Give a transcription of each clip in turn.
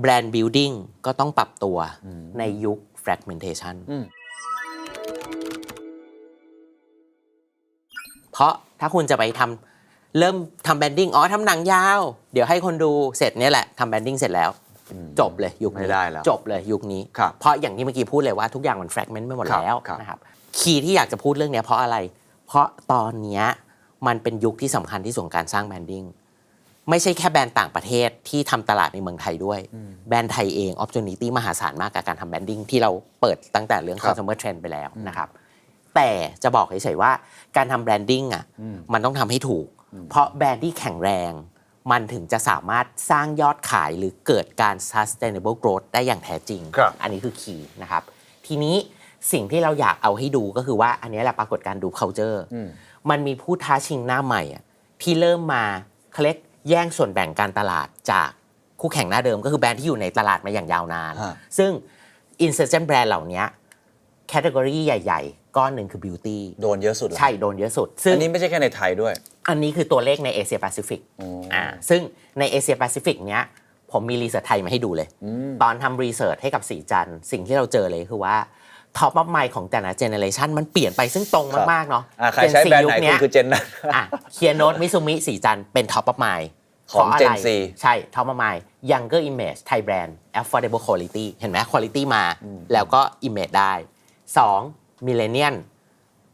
แบรนด์ building ก็ต้องปรับตัวในยุค fragmentation อืมเพราะถ้าคุณจะไปทำเริ่มทำแบรนดิ้งอ๋อทำหนังยาว เดี๋ยวให้คนดูเสร็จเนี่ยแหละทำแบรนดิ้งเสร็จแล้ว จบเลยยุคนี้ไม่ได้แล้วจบเลยยุคนี้ครับเพราะอย่างที่เมื่อกี้พูดเลยว่าทุกอย่างมัน fragment ไปหมดครับแล้วครับนะครับคีย์ที่อยากจะพูดเรื่องเนี้ยเพราะอะไร เพราะตอนเนี้ยมันเป็นยุคที่สำคัญที่สุดของการสร้างแบรนดิ้ง ไม่ใช่แค่แบรนด์ต่างประเทศที่ทำตลาดในเมืองไทยด้วย แบรนด์ไทยเอง opportunity มหาศาลมากกับการทำแบรนดิ้งที่เราเปิดตั้งแต่เรื่องครับ consumer trend ไปแล้วนะครับ แต่จะบอกเฉยๆว่าการทำแบรนดิ้งอะมันต้องทำให้ถูก เพราะแบรนด์ที่แข็งแรง มันถึงจะสามารถสร้างยอดขายหรือเกิดการ sustainable growth ได้อย่างแท้จริงครับอันนี้คือคีย์นะครับ ทีนี้สิ่งที่เราอยากเอาให้ดูก็คือว่าอันนี้แหละปรากฏการณ์ดู culture มันมีผู้ท้าชิงหน้าใหม่อะที่เริ่มมาเขาเรียก แย่งส่วนแบ่งการตลาดจากคู่แข่งหน้าเดิมก็คือแบรนด์ที่อยู่ในตลาดมาอย่างยาวนาน ฮะ ซึ่ง insurgent brand เหล่านี้แคตตากรีใหญ่ ๆ ก้อนหนึ่งคือ beauty โดนเยอะสุดเหรอใช่โดนเยอะสุด ซึ่ง อันนี้ไม่ใช่แค่ในไทยด้วย อันนี้คือตัวเลขในเอเชียแปซิฟิกอ๋ออ่อ่า ซึ่งในเอเชียแปซิฟิกเนี้ย ผมมีรีเสิร์ชไทยมาให้ดูเลย ตอนทำรีเสิร์ชให้กับสีจันทร์สิ่งที่เราเจอเลยคือว่า ท็อปอัพไมของแต่ละเจเนเรชันมันเปลี่ยนไปซึ่งตรงมาก ๆ เนาะอ่าใครใช้แบรนด์ไหนคุณคือเจนนั้นอะเคียโนตมิซูมิสีจันทร์เป็นท็อปอัพไมของ Gen Z ใช่ท็อปอัพไม younger image Thai brand affordable quality เห็นไหม quality มา แล้วก็ image ได้ 2. millennial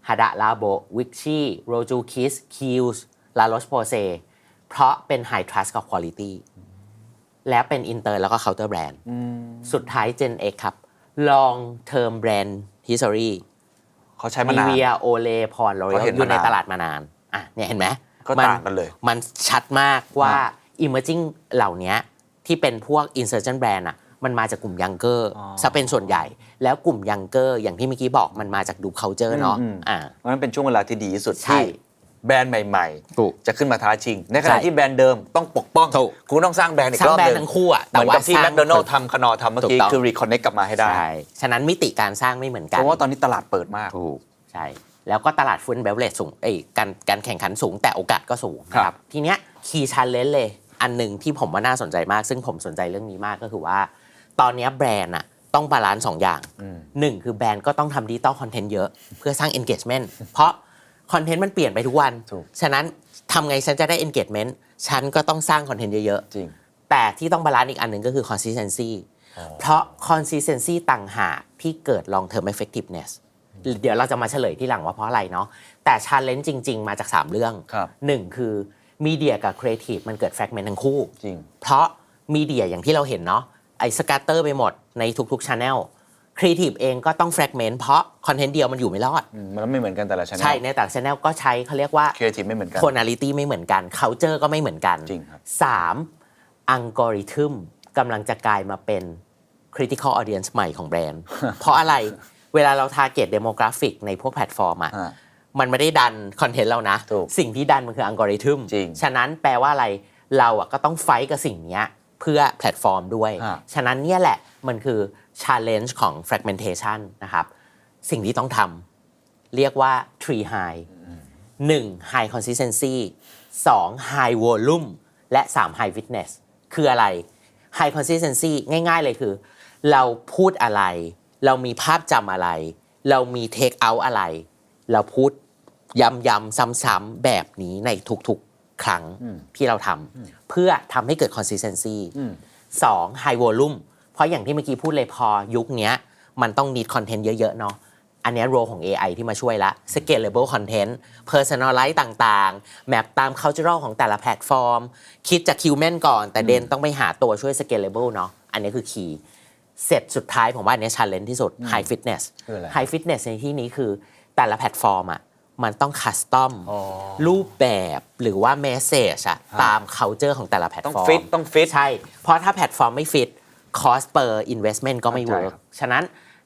ฮาดะลาโบวิกชี่โรจูคิสคิวส์ลาโรชโปเซเพราะเป็น high trust กับ quality แล้วเป็น inter แล้วก็ counter brand สุดท้าย Gen X ครับ long term brand history เขาใช้มามีนาน เวียโอเลพรโรยเขาเห็นอยู่ในมานานตลาดมานานอะเนี่ยเห็นไหมก็มัต่างกันเลยมันชัดมากว่า อะ emerging เหล่านี้ที่เป็นพวก insurgent brand อะมันมาจากกลุ่มยังเกอร์ซะเป็นส่วนใหญ่ แล้วกลุ่มยังเกอร์อย่างที่เมื่อกี้บอกมันมาจากดู culture เนาะอืมอ่า เพราะฉะนั้นเป็นช่วงเวลาที่ดีที่สุดใช่ ที่ แบรนด์ใหม่ถูกๆ จะขึ้นมาท้าชิง ในขณะใช่ที่แบรนด์เดิมต้องปกป้องถูก คุณต้องสร้างแบรนด์อีกสร้างรอบแบรหนนึ่ด์งทั้งคู่อะเหมือนกับที่สร้าง แมคโดนัลด์ทำคานอทำเมื่อกี้ถูกต้อง คือรีคอนเน c กลับมาให้ได้ใช่ ฉะนั้นมิติการสร้างไม่เหมือนกัเพน ราะว่าตอนนี้ตลาดเปิดมาก ถูก ใช่ แล้วก็ตลาดฟุตเบลเลตสูงเอ้ยการการแข่งขันสูงแต่โอกาสก็สูงนะคครัรับบทีเนี้ยคีย์ชันเลนเลย อันหนึ่งที่ผมว่าน่าสนใจมาก ซึ่งผมสนใจเรื่องนี้มากก็คือว่า ตอนเนี้ยแบรนด์อะต้องบาลานซ์สองอย่าง หนึ่งคือแบรนด์ก็ต้องทำดิจิตอลคอนเทนต์เยอะ เพื่อสร้าง engagement เพราะ คอนเทนต์มันเปลี่ยนไปทุกวัน ถูก ฉะนั้นทำไงฉันจะได้ engagement ฉันก็ต้องสร้างคอนเทนต์เยอะๆจริงแต่ที่ต้องบาลานซ์อีกอันหนึ่งก็คือ consistency เพราะ consistency ต่างหากที่เกิด long term effectiveness เดี๋ยวเราจะมาเฉลยที่หลังว่าเพราะอะไรเนาะแต่ challenge จริง ๆ มาจาก 3 เรื่อง ครับหนึ่งคือ media กับ creative มันเกิด fragment ทั้งคู่ จริง เพราะ media อย่างที่เราเห็นเนาะไอ้ scatter ไปหมดในทุกๆ channel creative เองก็ต้อง fragment เพราะคอนเทนต์เดียวมันอยู่ไม่รอด อืมมันไม่เหมือนกันแต่ละช n แนล ใช่ในแต่ละ channel ก็ใช้เขาเรียกว่าครีเอทีฟไม่เหมือนกัน tonality ไม่เหมือนกัน culture ก็ไม่เหมือนกันจริงครับ สามอัลกอริทึมกำลังจะกลายมาเป็น critical audience ใหม่ของแบรนด์ เพราะอะไรเวลาเรา target demographic ในพวกแพลตฟอร์มอะฮะมันไม่ได้ดันคอนเทนต์เรานะ ถูกสิ่งที่ดันมันคืออัลกอริทึมจริงฉะนั้นแปลว่าอะไรเราอะก็ต้องไฟท์กับสิ่งเนี้ยเพื่อแพลตฟอร์มด้วยฮะฉะนั้นเนี่ยแหละมันคือ challenge ของ fragmentation นะครับ สิ่งที่ต้องทำเรียกว่า three high 1 high consistency 2 high volume และ 3 high fitness คืออะไร high consistency ง่าย ๆ เลยคือ เราพูดอะไร เรามีภาพจำอะไร เรามี take out อะไร เราพูดย้ำๆซ้ำๆแบบนี้ในทุกๆ ครั้งที่เราทำเพื่อทำให้เกิด consistency สอง high volume เพราะอย่างที่เมื่อกี้พูดเลยพอยุคเนี้ยมันต้อง need content เยอะๆเนาะอันเนี้ย role ของ AI ที่มาช่วยละ scalable content personalize ต่างๆ แมปตาม cultural ของแต่ละแพลตฟอร์ม คิดจาก human ก่อน แต่เดนต้องไปหาตัวช่วย scalable เนาะอันนี้คือ key เสร็จสุดท้ายผมว่าอันเนี้ย challenge ที่สุด high fitness คืออะไร high fitness ในที่นี้คือแต่ละแพลตฟอร์มอะมันต้อง custom อ๋อรูปแบบหรือว่า message อะตาม culture ของแต่ละแพลตต้องฟอร์มฟิต ต้องฟิต ใช่ เพราะถ้าแพลตฟอร์มไม่ฟิต cost per investment ก็ไม่เข้าใจเวิร์กครับฉะนั้น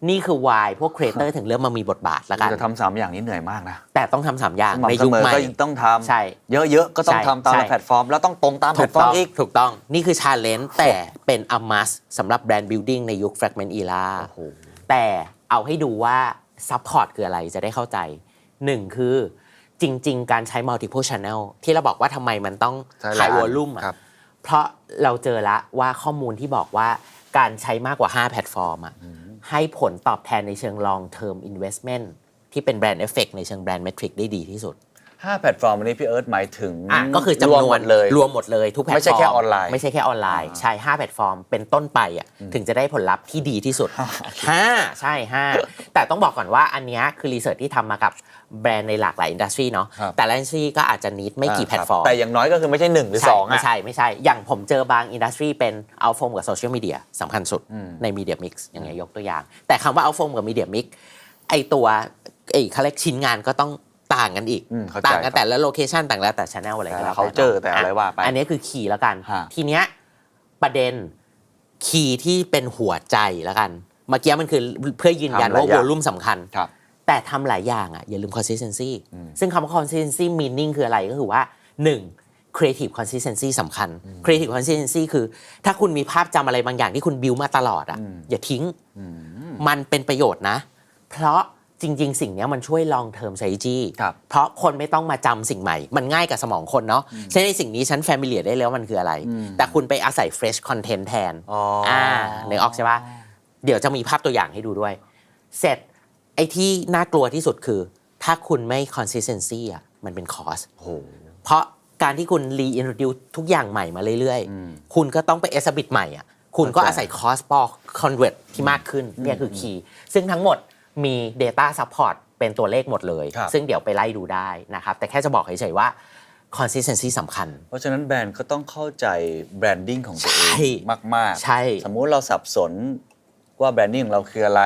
นี่คือ why พวก creator ถึงเริ่มมามีบทบาทแล้วกันจะทำสามอย่างนี้เหนื่อยมากนะ แต่ต้องทำสามอย่างสม่ำในเสยุคมอใหม่ก็ต้องทำใช่เยอะๆ ก็ต้องใช่ทำตามใช่แพลตฟอร์ม แล้วต้องตรงตามแพลถูตกฟอร์ต้มองอีก ถูกต้องนี่คือ challenge แต่เป็น a must สำหรับแบรนด์ building ในยุค fragment era โอ้โหแต่เอาให้ดูว่า support คืออะไรจะได้เข้าใจหนึ่งคือจริง ๆ การใช้ multiple channel ที่เราบอกว่าทำไมมันต้องใช่หลาย high อัน volume อะครับเพราะเราเจอละว่าข้อมูลที่บอกว่า การใช้มากกว่า 5 แพลตฟอร์มอะให้ผลตอบแทนในเชิง long term investment ที่เป็นแบรนด์เอฟเฟกในเชิงแบรนด์เมทริกได้ดีที่สุด ห้าแพลตฟอร์มอันนี้พี่เอิร์ธหมายถึงอะก็คือรจำวนมวหมนดเลย รวมหมดเลยทุกแพลตฟอร์มไม่ใช่แค่ออนไลน์ไม่ใช่แค่ออนไลน์ ใช่ 5 แพลตฟอร์มเป็นต้นไปอะถึงจะได้ผลลัพธ์ที่ดีที่สุด 5 ใช่ 5 แต่ต้องบอกก่อนว่าอันเนี้ยคือรีเสิร์ชที่ทำมากับแบรนด์ในหลากหลายอินดัสทรีเนาะครับแต่ละอินดัสทรีก็อาจจะนิดไม่กี่แพลตฟอร์ม แต่อย่างน้อยก็คือไม่ใช่หนึ่งหรือใช่สองไม่อะใช่ ไม่ใช่ อย่างผมเจอบางอินดัสทรีเป็นเอาโฟมกับโซเชียลมีเดียสำคัญสุดในมีเดียมิกซ์อย่างเงี้ยยกตัวอย่าง แต่คำว่าเอาโฟมกับมีเดียมิกไอตัวไอเขาเรียกชิ้นงานก็ต้อง ต่างกันอีก อืมเข้าใจต่างกันแต่ละโลเคชันต่างแล้วแต่ช anel อะไรก็แล้วเขาเจอแต่อะไรว่าไปอันนี้คือคีย์แล้วกัน ฮะ ทีเนี้ยประเด็นคีย์ที่เป็นหัวใจแล้วกัน เมื่อกี้มันคือเพื่อยืนยันว่าทำหลายอย่างวอลุ่มสำคัญ ครับ แต่ทำหลายอย่างอะอย่าลืม consistency ซึ่งคำว่า consistency meaning คืออะไรก็คือว่า 1. creative consistency สำคัญ creative consistency คือ ถ้าคุณมีภาพจำอะไรบางอย่างที่คุณบิวมาตลอดอะอย่าทิ้งมันเป็นประโยชน์นะ เพราะ จริง ๆ สิ่งเนี้ยมันช่วย long term strategy ครับเพราะคนไม่ต้องมาจำสิ่งใหม่ มันง่ายกับสมองคนเนาะใช่ในสิ่งนี้ฉัน familiar ได้แล้วมันคืออะไร แต่คุณไปอาศัย fresh content แทนอ๋ออ่านึกออกใช่ปะเดี๋ยวจะมีภาพตัวอย่างให้ดูด้วย เสร็จไอ้ที่น่ากลัวที่สุดคือ ถ้าคุณไม่ consistency อะมันเป็น cost โอ้โหเพราะการที่คุณ reintroduce ทุกอย่างใหม่มาเรื่อยๆ คุณก็ต้องไป exhibit ใหม่อะคุณก็เข้าใจอาศัย cost per convert ที่มากขึ้นเนี่ยคือ key ซึ่งทั้งหมด มี data support เป็นตัวเลขหมดเลย ครับ ซึ่งเดี๋ยวไปไล่ดูได้นะครับ แต่แค่จะบอกเฉยๆว่า consistency สำคัญ เพราะฉะนั้นแบรนด์ก็ต้องเข้าใจแบรนดิ้งของตัวเอใช่ งมากๆ ใช่ สมมุติเราสับสนว่าแบรนดิ้งของเราคืออะไร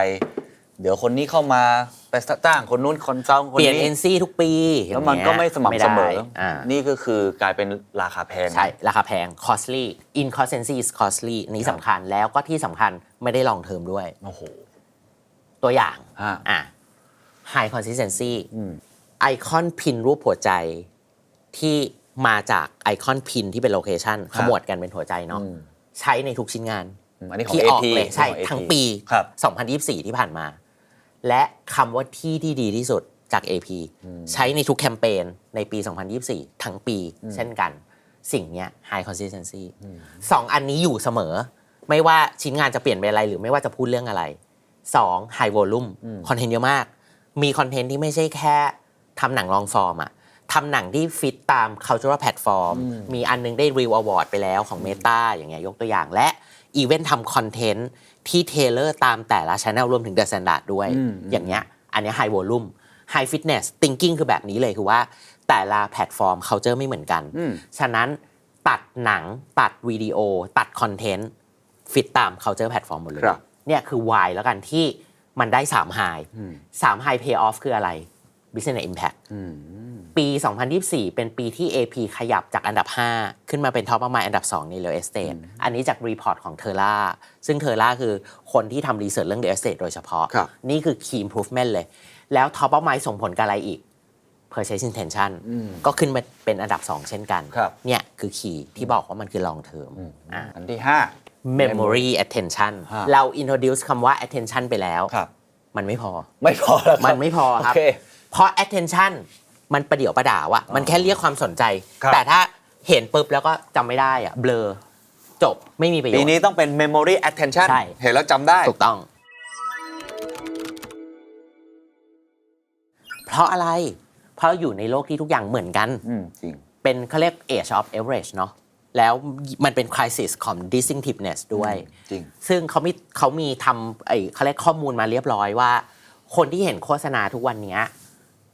เดี๋ยวคนนี้เข้ามาไปจ้างคนนู้นคนเจ้าคนเปลี่ยน นี้ NC ทุกปีแล้วมันก็ไม่สม่ำเสมอ ไได้อ่านี่ก็คือกลายเป็นราคาแพงนะใช่ ราคาแพง costly inconsistency is costly อันนี้ครับ สำคัญแล้วก็ที่สำคัญไม่ได้ long term ด้วย โอ้โห ตัวอย่าง ฮะ อะ high consistency อืมไอคอนพินรูปหัวใจที่มาจากไอคอนพินที่เป็นโลเคชันขมวดกันเป็นหัวใจเนาะอืม ใช้ในทุกชิ้นงานอืมอันนี้ของ ที่ออก AP เลยใช่ของ AP ทั้งปี ครับ 2024 ที่ผ่านมา และคำว่าที่ที่ดีที่สุดจาก AP ใช้ในทุกแคมเปญในปี 2024 ทั้งปี เช่นกัน สิ่งเนี้ย high consistency สองอันนี้อยู่เสมอ ไม่ว่าชิ้นงานจะเปลี่ยนไปอะไรหรือไม่ว่าจะพูดเรื่องอะไร สอง high volume คอนเทนต์เยอะมาก มีคอนเทนต์ที่ไม่ใช่แค่ทำหนังลองฟอร์มอะทำหนังที่ฟิตตาม cultural platform มีอันนึงได้ Real Award ไปแล้วของ Meta อย่างเงี้ยยกตัวอย่างและอีเวนต์ทำคอนเทนต์ที่เทเลอร์ตามแต่ละ Channel รวมถึง The Standard ด้วยอืมอย่างเงี้ยอันเนี้ย high volume high fitness thinking คือแบบนี้เลยคือว่าแต่ละแพลตฟอร์ม culture ไม่เหมือนกันอืมฉะนั้นตัดหนังตัดวิดีโอ ตัดคอนเทนต์ ฟิตตาม culture platform หมดเลยครับ เนี่ยคือ why แล้วกันที่มันได้3 high 3 high pay off คืออะไร business impact ปี 2024 เป็นปีที่ AP ขยับจากอันดับ 5 ขึ้นมาเป็น top of mind อันดับ 2 ใน real estate อันนี้จากรีพอร์ตของเทอร่าซึ่งเทอร่าคือคนที่ทำรีเสิร์ชเรื่อง real estate โดยเฉพาะครับนี่คือ key improvement เลย แล้ว top of mind ส่งผลกับอะไรอีก purchase intention ก็ขึ้นมาเป็นอันดับ 2 เช่นกันครับเนี่ยคือ key ที่บอกว่ามันคือ long term อ่าอันที่ห้า memory attention ฮะเรา introduce คำว่า attention ไปแล้วครับมันไม่พอ ไม่พอแล้วครับมันไม่พอครับโอเคเพราะ attention มันประเดี๋ยวประดาวอะมันแค่เรียกความสนใจครับแต่ถ้าเห็นปุ๊บแล้วก็จำไม่ได้อะเบลอ จบไม่มีประโยชปีน์นี้ต้องเป็น memory attention ใช่เห็นแล้วจำได้ ถูกต้อง เพราะอะไร เพราะอยู่ในโลกที่ทุกอย่างเหมือนกันอืมจริงเป็นเขาเรียก age of average เนาะ แล้วมันเป็น crisis ของ distinctiveness ด้วย จริง ซึ่งเขามีเขามีทำไอ้เขาเรียกข้อมูลมาเรียบร้อยว่า คนที่เห็นโฆษณาทุกวันเนี้ย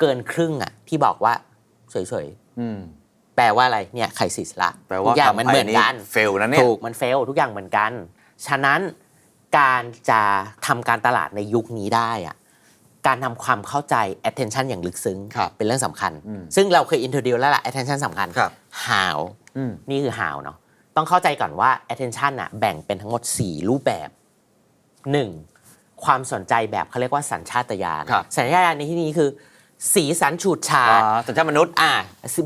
เกินครึ่งอะที่บอกว่าเฉยอืม ๆ แปลว่าอะไรเนี่ยไครซิสละแปลว่าทุกอย่างมันเหมือนกันทำไปนี่ fail นะเนี่ย ถูกมันเฟลทุกอย่างเหมือนกัน ฉะนั้นการจะทำการตลาดในยุคนี้ได้อะ การทำความเข้าใจ attention อย่างลึกซึ้งครับเป็นเรื่องสำคัญอืมซึ่งเราเคย introduce แล้วล่ะ attention สำคัญครับ how อืมนี่คือ how เนาะต้องเข้าใจก่อนว่า attention อะแบ่งเป็นทั้งหมด 4 รูปแบบ 1. ความสนใจแบบเขาเรียกว่าสัญชาตญาณครับสัญชาตญาณในที่นี้คือ สีสันฉูดฉาอ่าดสัญชาติมนุษย์อ่า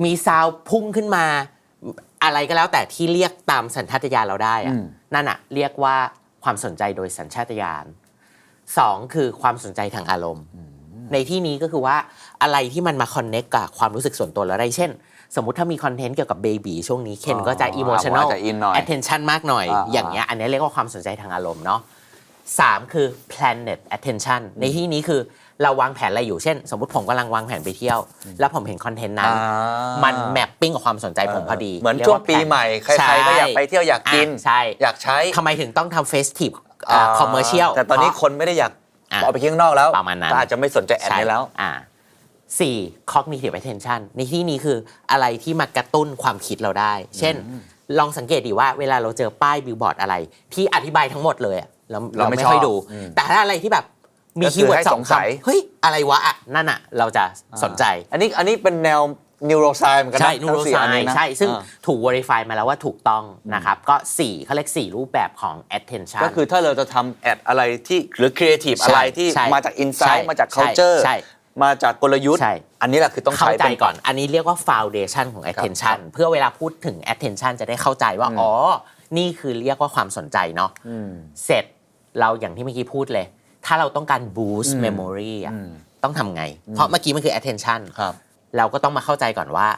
มีซาวด์พุ่งขึ้นมาอะไรก็แล้วแต่ที่เรียกตามสัญชาตญาณเราได้อะอืมนั่นอะเรียกว่าความสนใจโดยสัญชาตญาณ สองคือความสนใจทางอารมณ์ ในที่นี้ก็คือว่าอะไรที่มันมาคอนเน็กกับความรู้สึกส่วนตัวเราได้เช่น สมมุติถ้ามีคอนเทนต์เกี่ยวกับเบบีช่วงนี้เคนอ๋อก็จะ emotional อาจจะอินหน่อย attention มากหน่อยอ่าอย่างเงี้ยอันนี้เรียกว่าความสนใจทางอารมณ์เนาะสามคือ planet attention ในที่นี้คือเราวางแผนอะไรอยู่เช่น สมมติผมกำลังวางแผนไปเที่ยว แล้วผมเห็นคอนเทนต์นั้นอ่ามันแมปปิ้งกับความสนใจผมพอดี เหมือนรียช่วงว่าปีใหม่ ใครๆก็อยากไปเที่ยวอยากกินอะใช่อยากใช้ทำไมถึงต้องทำ festive คอมเมอร์เชียลแต่ตอนนี้คนไม่ได้อยากอะออกไปข้างนอกแล้วประมาณนั้นก็อาจจะไม่สนใจแอดนี้แล้วอ่าสี่ cognitive attention ในที่นี้คืออะไรที่มากระตุ้นความคิดเราได้ เช่น ลองสังเกตดีว่าเวลาเราเจอป้ายบิลบอร์ดอะไร ที่อธิบายทั้งหมดเลยอะเราเราเราไม่ไม่ค่อยชอบดูอืมแต่ถ้าอะไรที่แบบมีก็คือคีย์เวิร์ให้ดสสองงสัยคำเฮ้ย อะไรวะอะนั่นอะ เราจะสนใจ อันนี้อันนี้เป็นแนว นิวโรไซเหมือนกันนะใช่นูโรทั้งสี่ไซอันนี้นะใช่ ซึ่งอ่าถูก verify มาแล้วว่าถูกต้องนะครับ ก็4เขาเรียก4รูปแบบของ attention ก็คือถ้าเราจะทำแอดอะไรที่หรือครีเอทีฟใช่อะไรที่ใช่มาจากอินไซใช่ต์มาจากใช่ culture ใช่มาจากกลยุทธ์ ใช่ อันนี้แหละคือต้องเข้าใช้ใจเป็นก่อน อันนี้เรียกว่า foundation ของ attention เพื่อเวลาพูดถึง attention จะได้เข้าใจว่า อ๋อ นี่คือเรียกว่าความสนใจเนาะ อืม เสร็จเราอย่างที่เมื่อกี้พูดเลย ถ้าเราต้องการ boost อืม memory อะอืมต้องทำไง เพราะเมื่อกี้มันคือ attention ครับ เราก็ต้องมาเข้าใจก่อนว่า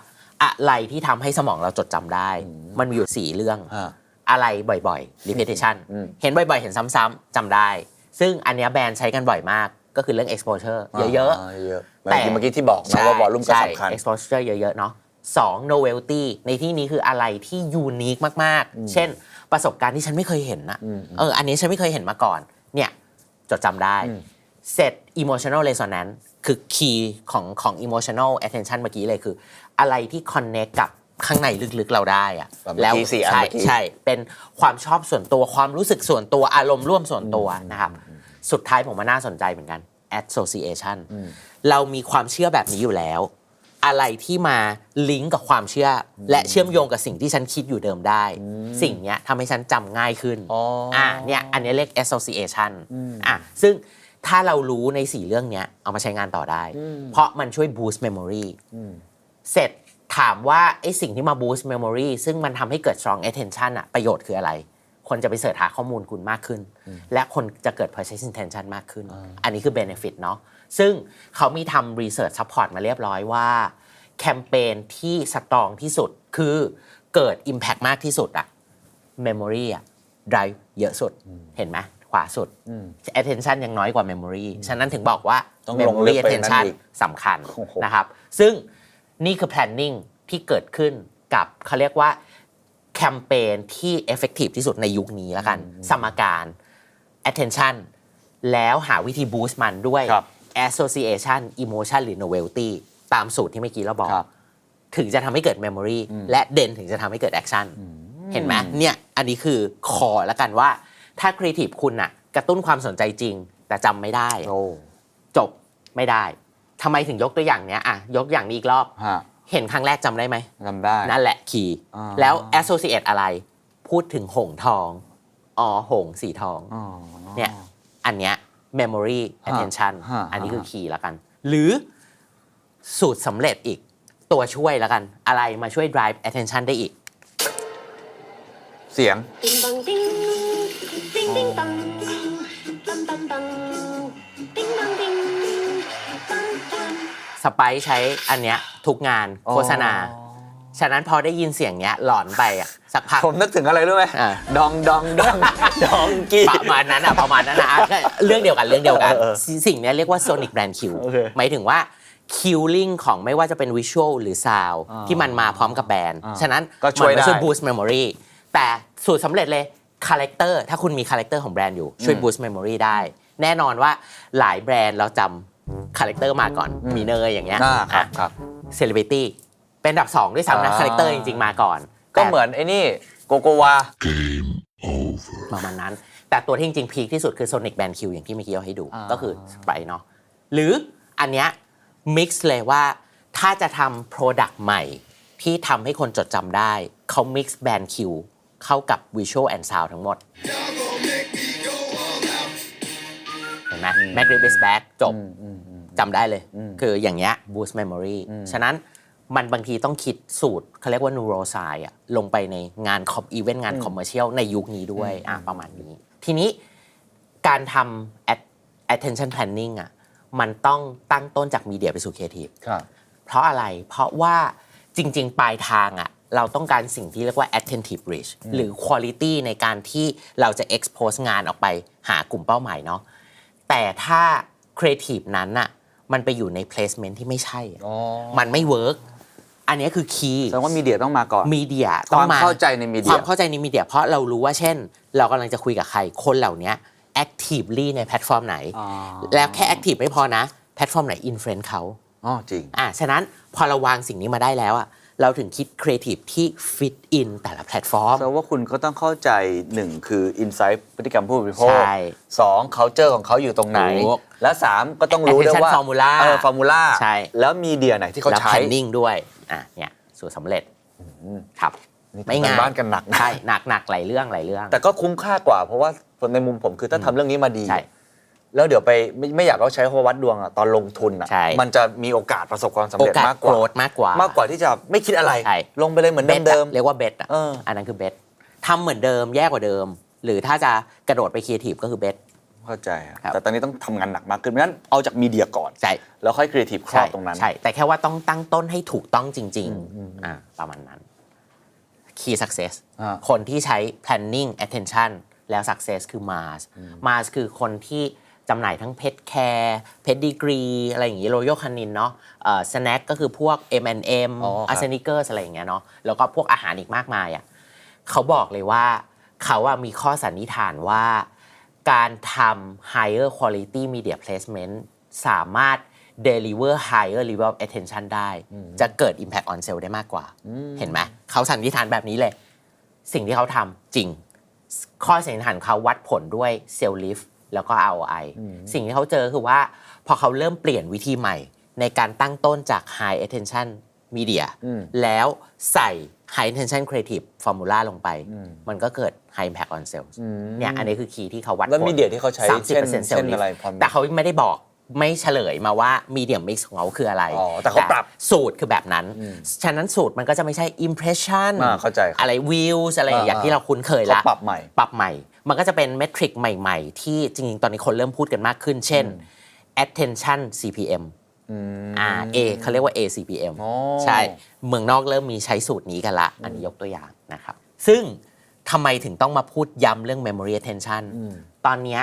อะไรที่ทำให้สมองเราจดจำได้ มันมีอยู่ 4 เรื่องฮะอะไรบ่อยๆ repetition อืมเห็นบ่อยๆ เห็นซ้ำๆจำได้ ซึ่งอันเนี้ยแบรนด์ใช้กันบ่อยมาก ก็คือเรื่อง exposure เยอะเยอะๆแต่เมื่อกี้ที่บอกๆนะว่าวอลลุ่มก็ใช่สำคัญ exposure เยอะๆ เนาะสอง novelty ในที่นี้คืออะไรที่ unique มากๆ เช่น ประสบการณ์ที่ฉันไม่เคยเห็นนะอืมเอออันนี้ฉันไม่เคยเห็นมาก่อน เนี่ยจดจำได้อืมเสร็จ emotional resonance คือ key ของของ emotional attention เมื่อกี้เลยคือ อะไรที่ connect กับข้างในลึกๆเราได้อะแบบเมื่อแล้วกี้สี่อันใช่เมื่อกี้ ใช่ เป็นความชอบส่วนตัวความรู้สึกส่วนตัวอารมณ์ร่วมส่วนตัวนะครับ สุดท้ายผมว่าน่าสนใจเหมือนกัน association เรามีความเชื่อแบบนี้อยู่แล้ว อะไรที่มาลิงก์กับความเชื่ออและเชื่อมโยงกับสิ่งที่ฉันคิดอยู่เดิมได้ สิ่งเนี้ยทำให้ฉันจำง่ายขึ้น อ๋ออ่่าเนี่ยอันนี้เรียก association อะซึ่ง ถ้าเรารู้ในสี่เรื่องเนี้ยเอามาใช้งานต่อได้เพราะมันช่วย boost memory เสร็จถามว่าไอ้สิ่งที่มา boost memory ซึ่งมันทำให้เกิด strong attention อะประโยชน์คืออะไร คนจะไปเสิร์ชหาข้อมูลคุณมากขึ้น และคนจะเกิด purchase intention มากขึ้น อันนี้คือ benefit เนาะซึ่งเขามีทำ research support มาเรียบร้อยว่า แคมเปญที่ strong ที่สุดคือเกิด impact มากที่สุดอะ memory อะ drive เยอะสุดเห็นไหมขวาสุด attention ยังน้อยกว่า memory ฉะนั้นถึงบอกว่า ต้องลงลึ memory กไปนั่น attention อีกสำคัญโอ้โห นะครับ ซึ่งนี่คือ planning ที่เกิดขึ้นกับเขาเรียกว่าแคมเปญที่ effective ที่สุดในยุคนี้แล้วกัน สมการ attention แล้วหาวิธี boost มันด้วย ครับ association emotion หรือ novelty ตามสูตรที่เมื่อกี้เราบอก ครับ ถึงจะทำให้เกิด memory และเด่นถึงจะทำให้เกิด action เห็นไหมเนี่ย อันนี้คือคอแล้วกันว่า ถ้า creative คุณน่ะกระตุ้นความสนใจจริง แต่จำไม่ได้โอ้จบไม่ได้ทำไมถึงยกตัวอย่างเนี้ยอะยกอย่างนี้อีกรอบ ฮะเห็นครั้งแรกจำได้ไหม จำได้ นั่นแหละคีย์อ่า แล้ว associate อะไร พูดถึงหงส์ทองอ๋อหงส์สีทอง อ๋อ เนี่ย อันเนี้ย memory ฮะ attention ฮะอันนี้คือฮะ คีย์แล้วกัน หรือสูตรสำเร็จอีกตัวช่วยแล้วกัน อะไรมาช่วย drive attention ได้อีก เสียงสไปซ์ใช้อันเนี้ยทุกงานโฆษณา ฉะนั้นพอได้ยินเสียงเนี้ยหลอนไปอะสักพัก ผมนึกถึงอะไรรู้ไหมดองดองดอง ดองกี้ ประมาณนั้นอะประมาณนั้นอะเรื่องเดียวกันเรื่องเดียวกันสิ่งนี้เรียกว่าโซนิคแบรนด์คิวหมายถึงว่าคิวลิงของไม่ว่าจะเป็นวิชวลหรือซาวที่มันมาพร้อมกับแบรนด์ฉะนั้นก็ช่วยได้ มาช่วยบูสต์เมมโมรี แต่สูตรสำเร็จเลย character ถ้าคุณมี character ของแบรนด์อยู่ช่วย boost memory ได้ แน่นอนว่าหลายแบรนด์เราจำ character มาก่อนมีเนยอย่างเงี้ยอ่าครับอะครับ celebrity เป็นอันดับสองด้วยซ้ำนะอ่า character จริงๆมาก่อนก็แต่เหมือนไอ้นี่โกโกวาประมาณนั้น แต่ตัวที่จริงๆพีคที่สุดคือ Sonic Band Q อย่างที่เมื่อกี้เราให้ดูอ่า ก็คือสไปเนาะหรืออันเนี้ยมิกซ์เลยว่าถ้าจะทำ Product ใหม่ที่ทำให้คนจดจำได้เขา mix Band Q เข้ากับ Visual and Sound ทั้งหมด เห็นไหม Mac Rip is back จบจำได้เลย คืออย่างเงี้ย boost memory ฉะนั้นมันบางทีต้องคิดสูตรเขาเรียกว่า neuroscience อะลงไปในงานคอมอีเวนต์งานคอมเมอร์เชียลในยุคนี้ด้วยอะประมาณนี้ ทีนี้การทำ at- attention planning อะมันต้องตั้งต้นจาก media ไปสู่ creative ครับเพราะอะไรเพราะว่าจริง ๆ ปลายทางอะ เราต้องการสิ่งที่เรียกว่า attentive reach หรือ quality ในการที่เราจะ expose งานออกไปหากลุ่มเป้าหมายเนาะแต่ถ้า creative นั้นอะมันไปอยู่ใน placement ที่ไม่ใช่อะอ๋อมันไม่ work อันนี้คือ key แสดงว่ามีเดียต้องมาก่อนมีเดียต้องความมาเข้าใจในมีเดียความเข้าใจในมีเดียเพราะเรารู้ว่าเช่น เรากำลังจะคุยกับใครคนเหล่านี้ actively ในแพลตฟอร์มไหนอ๋อแล้วแค่ active ไม่พอนะ แพลตฟอร์มไหน influence เขาอ๋อจริงอะฉะนั้นพอเราวางสิ่งนี้มาได้แล้วอะ เราถึงคิด creative ที่ fit in แต่ละแพลตฟอร์มแสดงว่าคุณก็ต้องเข้าใจหนึ่งคือ insight พฤติกรรมผู้บริโภคใช่สอง culture ของเขาอยู่ตรงไหน ถูกและสามก็ต้องรู้ด้วย Attention ว่า formula เออ formula ใช่ แล้วมีเดียไหนที่เขาแล้วใช้ planning ด้วยอะเนี่ยสูตรสำเร็จครับ นี่ไม่ง่ายทำบ้านกันหนักนะใช่หนักหนักหลายเรื่องหลายเรื่อง แต่ก็คุ้มค่ากว่า เพราะว่าในมุมผมคือถ้าทำเรื่องนี้มาดี ใช่ แล้วเดี๋ยวไปไม่ไม่อยากเราใช้คำว่าวัดดวงอะตอนลงทุนอะใช่ มันจะมีโอกาสประสบความสำโอเร็จกาสมากกโกรว่า ธมากกว่ามากกว่าที่จะไม่คิดอะไร ใช่ ลงไปเลยเหมือนเบสเดิม เรียกว่าเบสอะเอออันนั้นคือเบสทำเหมือนเดิมแย่กว่าเดิม หรือถ้าจะกระโดดไปครีเอทีฟก็คือเบสเข้าใจอะครับ แต่ตอนนี้ต้องทำงานหนักมากขึ้นเพราะฉะนั้นเอาจากมีเดียก่อน ใช่แล้วค่อยครีเอทีฟครอใช่บตรงนั้น ใช่ แต่แค่ว่าต้องตั้งต้นให้ถูกต้องจริงๆอ่าประมาณนั้น key success อ่า คนที่ใช้ planning attention แล้ว success คือ Mars Mars คือคนที่ จำหน่ายทั้งเพชรแคร์เพชรดีกรีอะไรอย่างงี้โรโยคานินเนาะเอ่อ snack ก็คือพวก M&M อ๋อครับอาร์เซนิเกอร์อะไรอย่างเงี้ยเนาะแล้วก็พวกอาหารอีกมากมายอะเขาบอกเลยว่าเขาว่ามีข้อสันนิษฐานว่า การทำ higher quality media placement สามารถ deliver higher level of attention ได้ จะเกิด impact on sale ได้มากกว่า เห็นไหมเขาสันนิษฐานแบบนี้เลย สิ่งที่เขาทำจริง ข้อสันนิษฐานเขาวัดผลด้วย sale lift แล้วก็ ROI สิ่งที่เขาเจอคือว่า พอเขาเริ่มเปลี่ยนวิธีใหม่ ในการตั้งต้นจาก high attention media แล้วใส่ high attention creative formula ลงไป มันก็เกิด high impact on sales เนี่ยอันนี้คือคีย์ที่เขาวัดแล้วผลมีเดียที่เขาใช้สามสิบเช่นเปอร์เซ็นต์เซลเช่นล์อะไรพอมีแต่เขาไม่ได้บอกไม่เฉลยมาว่ามีเดียมิกซ์ของเขาคืออะไรอ๋อแต่เขาปรับสูตรคือแบบนั้น ฉะนั้นสูตรมันก็จะไม่ใช่ impression อ่าเข้าใจครับอะไร views อะไรอ่าอย่างที่เราคุ้นเคยเขาละปรับใหม่ ปรับใหม่ มันก็จะเป็นเมทริกใหม่ๆ ที่จริงๆ ตอนนี้คนเริ่มพูดกันมากขึ้น เช่น attention CPM อ่า A เขาเรียกว่า ACPM อ๋อใช่ เมืองนอกเริ่มมีใช้สูตรนี้กันละ อันนี้ยกตัวอย่างนะครับ ซึ่งทำไมถึงต้องมาพูดย้ำเรื่อง memory attention ตอนเนี้ย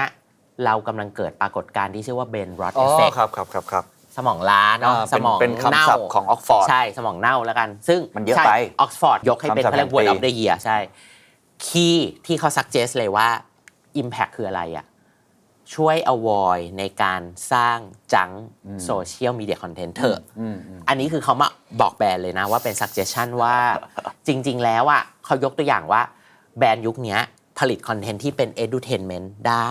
เรากำลังเกิดปรากฏการณ์ที่ชื่อว่า brain rot อ๋อ effect ครับครับครับครับสมองล้าเนาะอ่าสเป็นมองเป็นคำเน่าศัพท์ของ Oxford ใช่สมองเน่าแล้วกัน ซึ่งมันเยอะใช่ไปออกซฟอร์ดยกให้เป็นคำศัพท์เขาเรียกแห่ง word ปี of the year ใช่ คีย์ที่เขา suggest เลยว่า impact คืออะไรอะช่วย avoid ในการสร้างจังโซเชียลมีเดียคอนเทนต์เถอะอันนี้คือเขามาบอกแบรนด์เลยนะว่าเป็น suggestion ว่าจริง ๆ แล้วอะเขายกตัวอย่างว่าแบรนด์ยุคเนี้ยผลิตคอนเทนต์ที่เป็น edutainment ได้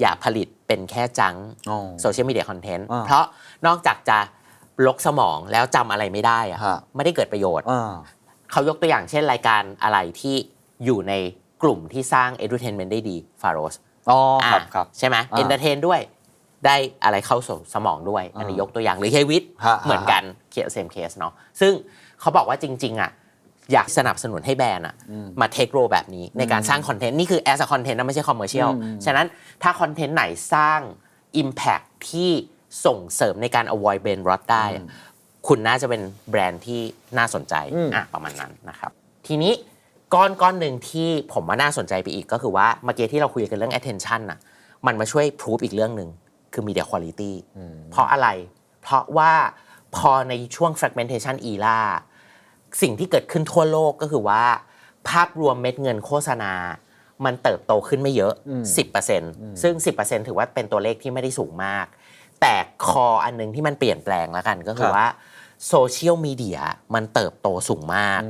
อย่าผลิตเป็นแค่จังอ๋อโซเชียลมีเดียคอนเทนต์อ่าเพราะนอกจากจะลกสมองแล้วจำอะไรไม่ได้อะฮะไม่ได้เกิดประโยชน์อ่าเขายกตัวอย่างเช่นรายการอะไรที่ อยู่ในกลุ่มที่สร้าง edutainment ได้ดีฟาโรสอ๋อครับครับใช่ไหมอ่าเอนเตอร์เทนด้วยได้อะไรเข้าสู่สมองด้วย อันนี้ยกตัวอย่างหรือเฮวิทฮะเหมือนกันเคสเซมเคสเนาะซึ่งเขาบอกว่าจริง ๆ อะ อยากสนับสนุนให้แบรนด์อะมาเทคโรแบบนี้ในการสร้างคอนเทนต์ นี่คือแอสคอนเทนต์นะไม่ใช่คอมเมอร์เชียลฉะนั้นถ้าคอนเทนต์ไหนสร้าง Impact ที่ส่งเสริมในการ avoid brain rot ได้อะคุณน่าจะเป็นแบรนด์ที่น่าสนใจอะประมาณนั้นนะครับ ทีนี้ ก้อนก้อนหนึ่งที่ผมว่าน่าสนใจไปอีกก็คือว่าเมื่อกี้ที่เราคุยกันเรื่อง attention น่ะมันมาช่วยพิสูจอีกเรื่องหนึ่งคือ media quality เพราะอะไร เพราะว่าพอในช่วง fragmentation era สิ่งที่เกิดขึ้นทั่วโลกก็คือว่า ภาพรวมเม็ดเงินโฆษณา มันเติบโตขึ้นไม่เยอะ 10%ซึ่ง 10%ถือว่าเป็นตัวเลขที่ไม่ได้สูงมาก แต่คออันหนึงที่มันเปลี่ยนแปลงแล้วกันก็คือครับว่า โซเชียลมีเดียมันเติบโตสูงมาก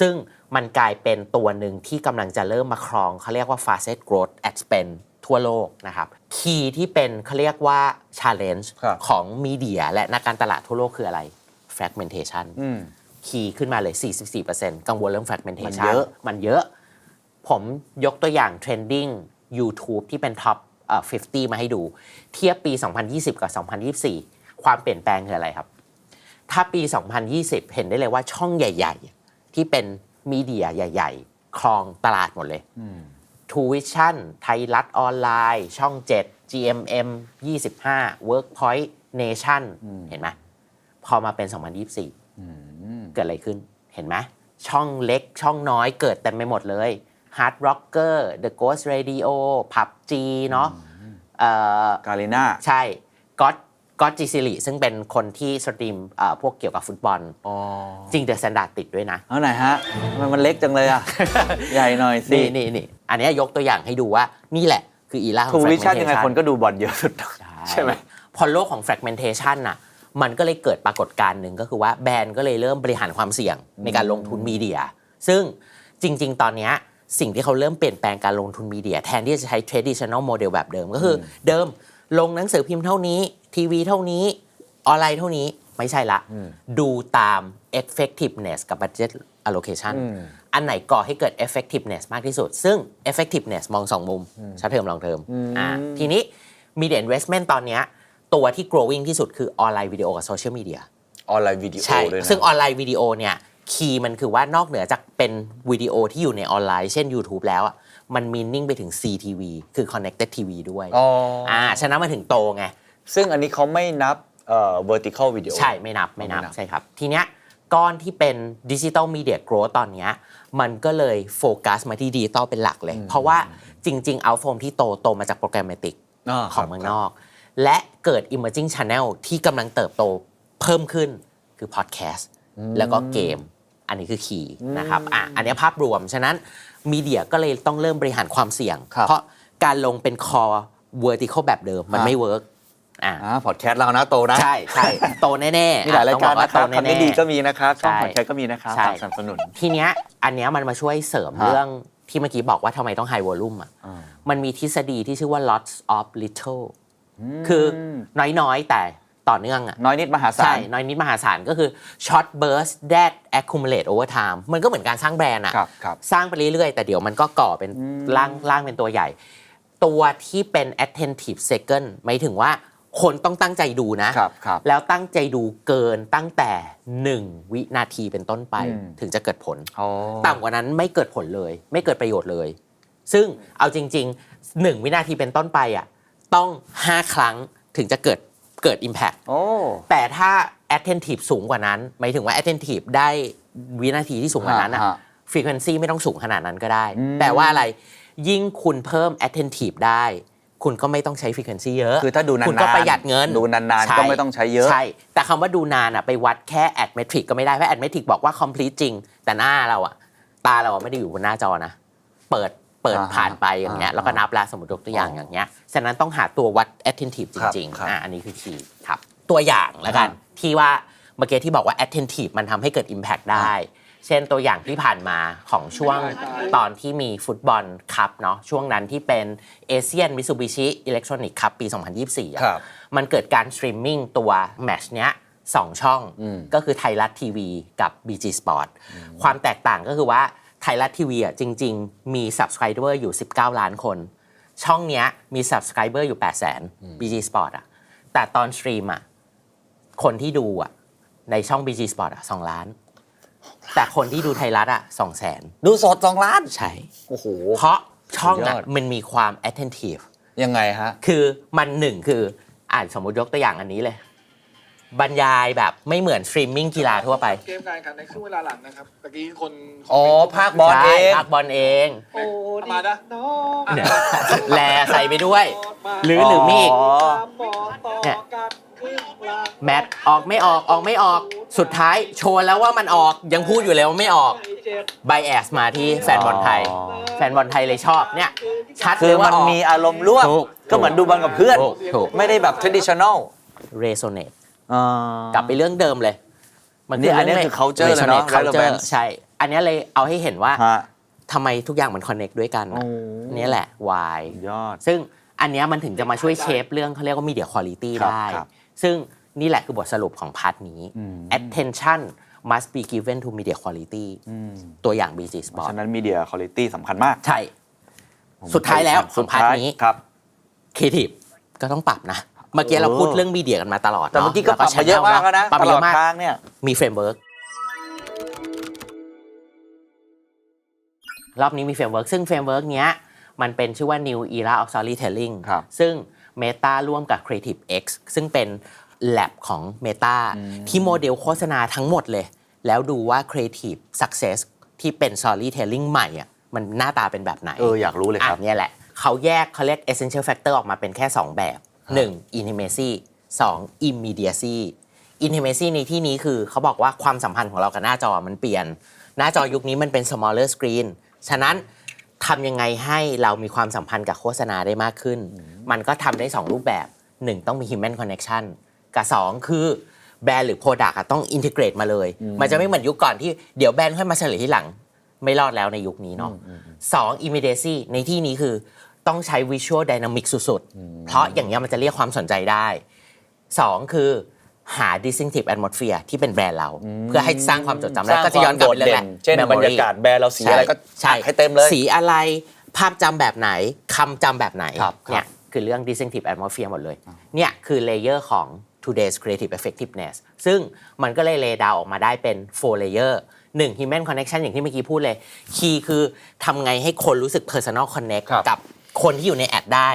ซึ่งมันกลายเป็นตัวหนึ่งที่กำลังจะเริ่มมาครองเขาเรียกว่า fastest growth ad spend ทั่วโลกนะครับ คีย์ที่เป็นเขาเรียกว่า challenge ครับของมีเดียและนักการตลาดทั่วโลกคืออะไร fragmentation อืมคีย์ขึ้นมาเลย 44%กังวลเรื่อง fragmentation มันเยอะมันเยอะ ผมยกตัวอย่าง trending YouTube ที่เป็น top เอ่อ50 มาให้ดู เทียบปี 2020 กับ 2024 ความเปลี่ยนแปลงคืออะไรครับ ถ้าปี 2020 เห็นได้เลยว่าช่องใหญ่ ๆ ที่เป็นมีเดียใหญ่ ๆครองตลาดหมดเลยทูวิชั่นไทยรัฐออนไลน์ ช่อง 7 GMM 25 Workpoint Nation เห็นไหมพอมาเป็น 2024 เกิดอะไรขึ้นเห็นไหมช่องเล็กช่องน้อยเกิดเต็มไปหมดเลย Hard Rocker The Ghost Radio PUBG เนาะเอ่อกาลิน่าใช่ก็ต ก็จิซิลิซึ่งเป็นคนที่สตรีมเอ่อพวกเกี่ยวกับฟุตบอล อ๋อจริงเดอะ s แ a นดาร์ดติดด้วยนะ เอาไหนฮะทำไมมันเล็กจังเลยอะ ใหญ่หน่อยสินี่นี่นี่อันเนี้ยยกตัวอย่างให้ดูว่านี่แหละคืออีล่าขทูองวิชั่นยังไง fragmentation คนก็ดูบอลเยอะสุด ใช่ไหม พอโลกของ fragmentation น่ะ มันก็เลยเกิดปรากฏการณ์หนึ่งก็คือว่าแบรนด์ก็เลยเริ่มบริหารความเสี่ยงในการลงทุนมีเดีย ซึ่งจริง ๆ ตอนเนี้ยสิ่งที่เขาเริ่มเปลี่ยนแปลงการลงทุนมีเดีย แทนที่จะใช้ traditional model แบบเดิมก็คืออเดิมลงหนังสือพิมพ์เท่านี้ ทีวีเท่านี้ ออนไลน์เท่านี้ไม่ใช่ละ ดูตาม effectiveness กับ budget allocation อันไหนก่อให้เกิด effectiveness มากที่สุด ซึ่ง effectiveness มองสองมุมชัดเทอมลองเทอมอ่าทีนี้ media investment ตอนเนี้ยตัวที่ growing ที่สุดคือออนไลน์วิดีโอกับโซเชียลมีเดียออนไลน์วิดีโอใช่ด้วยนะซึ่งออนไลน์วิดีโอเนี่ยคีย์มันคือว่านอกเหนือจากเป็นวิดีโอที่อยู่ในออนไลน์ เช่น YouTube แล้วอะมันมีนิ่งไปถึง CTV คือ connected TV ด้วยอ๋อออ่าฉะนั้นมันถึงโตไง ซึ่งอันนี้เขาไม่นับเอ่อ vertical video ใช่ไม่นับไม่นับไม่นับ ใช่ครับ ทีเนี้ยก้อนที่เป็นดิจิ t a ลมีเดียโกรตอนเนี้ยมันก็เลยโฟกัสมาที่ดิจิตอลเป็นหลักเลย เพราะว่าจริง ๆ เอาโฟมที่โตโตมาจากโปรแกรมเมติกาของเมืองนอก และเกิด emerging channel ที่กำลังเติบโตเพิ่มขึ้นคือ podcast แล้วก็เกม อันนี้คือคีย์นะครับอะอันนี้ภาพรวม ฉะนั้นมีเดียก็เลยต้องเริ่มบริหารความเสี่ยง ครับเพราะการลงเป็น core vertical แบบเดิมมันครับไม่เวิร์ก อะอ่าพอดแคสต์เรานะโตนะ ใช่ใช่โตแน่ๆมีหลายรายการอ่นะคต้รัอบงอกว่าโตทำได้แน่ๆดีก็มีนะครับช่องใช่พอดแคสต์ก็มีนะครับใช่ฝากสนับสนุน ทีเนี้ยอันเนี้ยมันมาช่วยเสริมฮะเรื่องที่เมื่อกี้บอกว่าทำไมต้อง high volume อะอ่ามันมีทฤษฎีที่ชื่อว่า lots of little คือน้อยๆ แต่ต่อเนื่องอะน้อยนิดมหาศาใช่ลน้อยนิดมหาศาลก็คือ short burst that accumulate over time มันก็เหมือนการสร้างแบรนด์อะครับครับสร้างไปเรื่อยๆ แต่เดี๋ยวมันก็ก่อเป็นร่างร่างเป็นตัวใหญ่ ตัวที่เป็น attentive second หมายถึงว่า คนต้องตั้งใจดูนะ ครับครับ แล้วตั้งใจดูเกินตั้งแต่ 1 วินาทีเป็นต้นไป อืม ถึงจะเกิดผล อ๋อ ต่ำกว่านั้นไม่เกิดผลเลย ไม่เกิดประโยชน์เลย ซึ่งเอาจริง ๆ 1 วินาทีเป็นต้นไปอะต้อง 5 ครั้งถึงจะเกิดเกิด Impact โอ้ แต่ถ้า attentive สูงกว่านั้น หมายถึงว่า attentive ได้วินาทีที่สูงกว่านั้นอะฮะฮะ frequency ไม่ต้องสูงขนาดนั้นก็ได้ อืม แปลว่าอะไร ยิ่งคุณเพิ่ม attentive ได้ คุณก็ไม่ต้องใช้ frequency เยอะ คือถ้าดูนานๆคุณก็ประหยัดเงิน ดูนานๆใช่ก็ไม่ต้องใช้เยอะ ใช่ แต่คำว่าดูนานอะไปวัดแค่ ad metric ก็ไม่ได้ เพราะ ad metric บอกว่า complete จริง แต่หน้าเราอะ ตาเราอะไม่ได้อยู่บนหน้าจอนะ เปิดเปิดอ่าฮะผ่านไปอย่างเงี้ยอ่าแล้วก็นับแล้วสมมติยกตัวอย่างอย่างเงี้ยฉะนั้นต้องหาตัววัด attentive จครับริงครับๆอะอันนี้คือคีย์ครับ ตัวอย่างแล้วกันที่ว่าเมื่อกี้ที่บอกว่า attentive มันทำให้เกิด impact ได้ เช่นตัวอย่างที่ผ่านมาของช่วงตอนที่มีฟุตบอลคัพเนาะช่วงนั้นที่เป็นเอเชียนมิ t ูบิชิอิเล็กทรอนิกส์คัพปี 2024อะครับ มันเกิดการสตรีมมิ่งตัวแมชเนี้ยสองช่องอืมก็คือไทยรัฐทีวีกับ BG Sport ความแตกต่างก็คือว่าไทยรัฐทีวีอะจริง ๆ มี subscriber อยู่ 19 ล้านคน ช่องเนี้ยมี subscriber อยู่ 8 0 0 0 0 0 BG Sport อะแต่ตอนสตรีมอะคนที่ดูอะในช่อง BG Sport อะ2ล้าน แต่คนที่ดูไทยรัฐอะ2แสนดูสดสองล้าน ใช่ โอ้โห เพราะช่องอะสุดยอด มันมีความ attentive ยังไงฮะ คือมันหนึ่งคืออ่านสมมติยกตัวอย่างอันนี้เลย บรรยายแบบไม่เหมือนสตรีมมิ่งกีฬาทั่วไปเกมการแข่งขันในครึ่งเวลาหลังนะครับตะกี้คนคอ๋อเมนต์ภาคบอลใช่เองภาคบอลเองโอ้มาดะน้องเนี่ยแลใส่ไปด้วย หรือหรือมีอีกอ๋อเนี่ยแมตช์ออกไม่ออกออกไม่ออกสุดท้ายโชว์แล้วว่ามันออกยังพูดอยู่เลยว่าไม่ออกไบแอสมาที่แฟนบอลไทยอ๋อแฟนบอลไทยเลยชอบเนี่ย ชัดคืเลอยว่ามันออกมีอารมณ์ร่วม ถูก ก็เหมือนดูบอลกับเพื่อน ถูกถูก ไม่ได้แบบ traditional resonate อ่ากลับไปเรื่องเดิมเลยนี่อันนี้คือ culture เลยเนอะ resonate culture relevance ใช่ อันนี้เลยเอาให้เห็นว่าฮะ ทำไมทุกอย่างมันคอนเน็กด้วยกันโอ้นี่แหละ why ยอด ซึ่งอันเนี้ยมันถึงจะมาช่วยเชฟเรื่องเขาเรียกว่า media quality ครับได้ ครับซึ่งนี่แหละคือบทสรุปของพาร์ทนี้ อืม attention must be given to media quality อืมตัวอย่าง BG เพราะ Sport ฉะนั้นมีเดียคุณภาพสำคัญมากใช่ สุดท้ายแล้วขสุองดพาร์ทท้ายนี้ ครับ creative ก็ต้องปรับนะ เมื่อกี้เราเออพูดเรื่องมีเดียกันมาตลอดแต่เมื่อกี้ก็ปรับมาเยอะมากแล้วนะปรับตมาลเยอดอะมากทางเนี่ย มีเฟรมเวิร์กรอบนี้มีเฟรมเวิร์กซึ่งเฟรมเวิร์กเนี้ยมันเป็นชื่อว่า New Era of Storytelling ครับซึ่ง Meta ร่วมกับ Creative X ซึ่งเป็น lab ของ Meta ที่โมเดลโฆษณาทั้งหมดเลย แล้วดูว่า Creative Success ที่เป็น Storytelling ใหม่อะมันหน้าตาเป็นแบบไหน เอออยากรู้เลยครับอะเนี่ยแหละ เขาแยกเขาเรียก essential factor ออกมาเป็นแค่ 2 แบบ 1. intimacy 2. immediacy intimacy ในที่นี้คือเขาบอกว่าความสัมพันธ์ของเรากับหน้าจอมันเปลี่ยน หน้าจอยุคนี้มันเป็น smaller screen ฉะนั้นทำยังไงให้เรามีความสัมพันธ์กับโฆษณาได้มากขึ้น มันก็ทำได้ 2 รูปแบบ 1 ต้องมี human connection กับ 2 คือแบรนด์หรือ Product อะต้อง integrate มาเลย มันจะไม่เหมือนยุคก่อนที่เดี๋ยวแบรนด์ค่อยมาเฉลยที่หลัง ไม่รอดแล้วในยุคนี้เนาะสอง immediacy ในที่นี้คือ ต้องใช้ visual dynamic สุดๆ เพราะอย่างนี้ยมันจะเรียกความสนใจได้สองคือหา distinctive atmosphere ที่เป็นแบรนด์เรา เพื่อให้สร้างความจดจำได้ก็จะย้อนกลับไปเรื่องแหละ เช่น memory บรรยากาศแบรนด์เราสีอะไรก็ใช่ให้เต็มเลย สีอะไร ภาพจำแบบไหนคำจำแบบไหนครับ เนี่ยคือเรื่อง distinctive atmosphere หมดเลย เนี่ยคือเลเยอร์ของ today's creative effectiveness ซึ่งมันก็เลยเลดาวออกมาได้เป็น four layer หนึ่ง human connection อย่างที่เมื่อกี้พูดเลย คีย์คือทำไงให้คนรู้สึก personal connect ครับ กับ คนที่อยู่ในแอดได้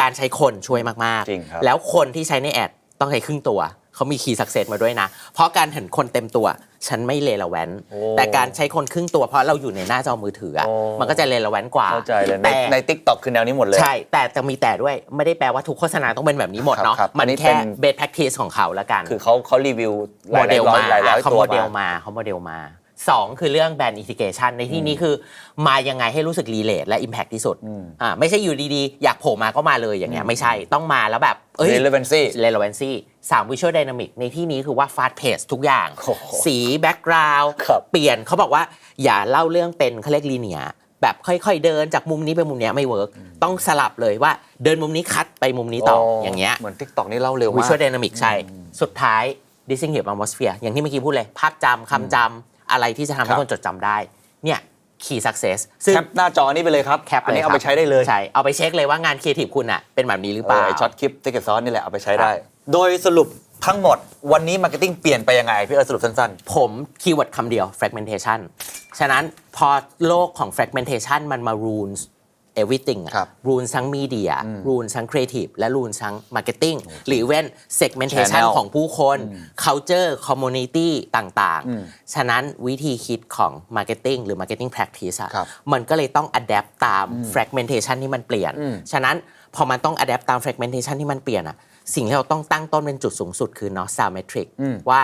การใช้คนช่วยมากจริงครับ ๆ แล้วคนที่ใช้ในแอดต้องใช้ครึ่งตัว เขามีคีย์สักเซสมาด้วยนะ เพราะการเห็นคนเต็มตัว ฉันไม่เลละแวนโอ้แต่การใช้คนครึ่งตัวเพราะเราอยู่ในหน้าจอมือถืออะโอ้ มันก็จะเลละแวนกว่าเข้าใจเลยในแต่ในทิกตอกคือแนวนี้หมดเลย ใช่แต่จะมีแต่ด้วยไม่ได้แปลว่าทุกโฆษณาต้องเป็นแบบนี้หมดเนาะครับครับมัอันนนี้แค่เป็นเบสแพ็กทีสของเขาละกัน คือเขาเขารีวิวหโมลายเดลร้อยมาหลายร้อยเขาตัวโมเดลมา มาเขาโมเดลมา สองคือเรื่องแบรนด์อินทิเกชันในที่นี้คือ มายังไงให้รู้สึกรีเลทและ Impact ที่สุดอ่าไม่ใช่อยู่ดีๆ อยากโผล่มาก็มาเลยอย่างเงี้ยไม่ใช่ต้องมาแล้วแบบเอ้ย relevancy relevancy สาม visual dynamic ในที่นี้คือว่า fast pace ทุกอย่างโอ้โหสี background ครับเปลี่ยนเขาบอกว่าอย่าเล่าเรื่องเป็นเขาเรียกลีเนียแบบค่อยๆเดินจากมุมนี้ไปมุมเนี้ยไม่เวิร์กต้องสลับเลยว่าเดินมุมนี้คัดไปมุมนี้ต่ออย่างเงี้ยเหมือนทิกตอกนี่เล่าเร็ววิมากชวล d y นามิกใช่ สุดท้าย distinctive atmosphere อย่างที่เมื่อกี้พูดเลย ภาพจำคำจำ อะไรที่จะทำคให้รับคนจดจำได้เนี่ย key success ซึ่ง แคปหน้าจอนี้ไปเลยครับแคปอันเลยนี้เอาคไปรับใช้ได้เลยใช่เอาไปเช็คเลยว่างานครีเอทีฟคุณอะเป็นแบบนี้หรือเปเอล่า อไอช็อตคลิปทิกเก็ตซอสนี่แหละเอาไปใช้ได้ โดยสรุปทั้งหมดวันนี้มาร์เก็ตติ้งเปลี่ยนไปยังไงพี่เอิร์ธสรุปสั้น ผมคีย์เวิร์ดคำเดียว fragmentation ฉะนั้นพอโลกของ fragmentation มันมา rules everything อะครับ rules ทั้ง media rules ทั้ง creative และ rules ทั้ง marketing หรือเว้น segmentation Channel ของผู้คน culture community ต่างๆ ฉะนั้นวิธีคิดของ marketing หรือ marketing practice อะครับมันก็เลยต้อง adapt ตาม fragmentation ที่มันเปลี่ยนฉะนั้นพอมันต้อง adapt ตาม fragmentation ที่มันเปลี่ยนอะสิ่งที่เราต้องตั้งต้นเป็นจุดสูงสุดคือ north star metric ว่า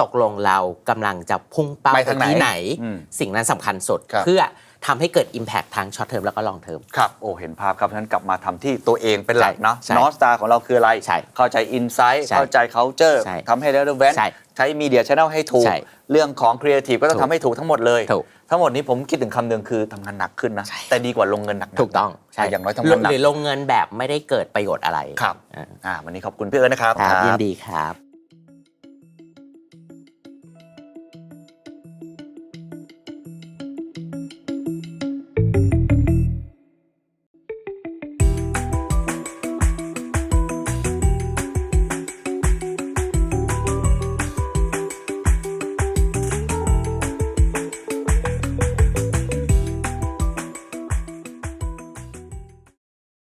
ตกลงเรากำลังจะพุ่งเป้าไปไปทางไหนที่ไหน อืมสิ่งนั้นสำคัญสุด ครับ เพื่อ ทำให้เกิด Impact ทั้ง short term แล้วก็ long term ๆครับ โอ้ เห็นภาพครับ ฉะนั้นกลับมาทำที่ตัวเองเป็นหลักเนาะใช่นอสตาของเราคืออะไร ใช่เข้าใจอินไซต์ใช่เข้าใจเคาเจอร์ใช่ทำให้ relevant ใช่ใช้มีเดียช n นลให้ถูก ใช่เรื่องของครีเอทีฟก็ต้องถูกทำให้ถูกทั้งหมดเลย ถูก ทั้งหมดนี้ผมคิดถึงคำหนึ่งคือทำงานหนักขึ้นนะ แต่ดีกว่าลงเงินหนักๆถูกต้องะอย่างน้อยทำงานหนักหรือลงเงินแบบไม่ได้เกิดประโยชน์อะไรครับ อ่าอ่าวันนี้ขอบคุณพี่เอิร์ธนะครับ ครับยินดีครับ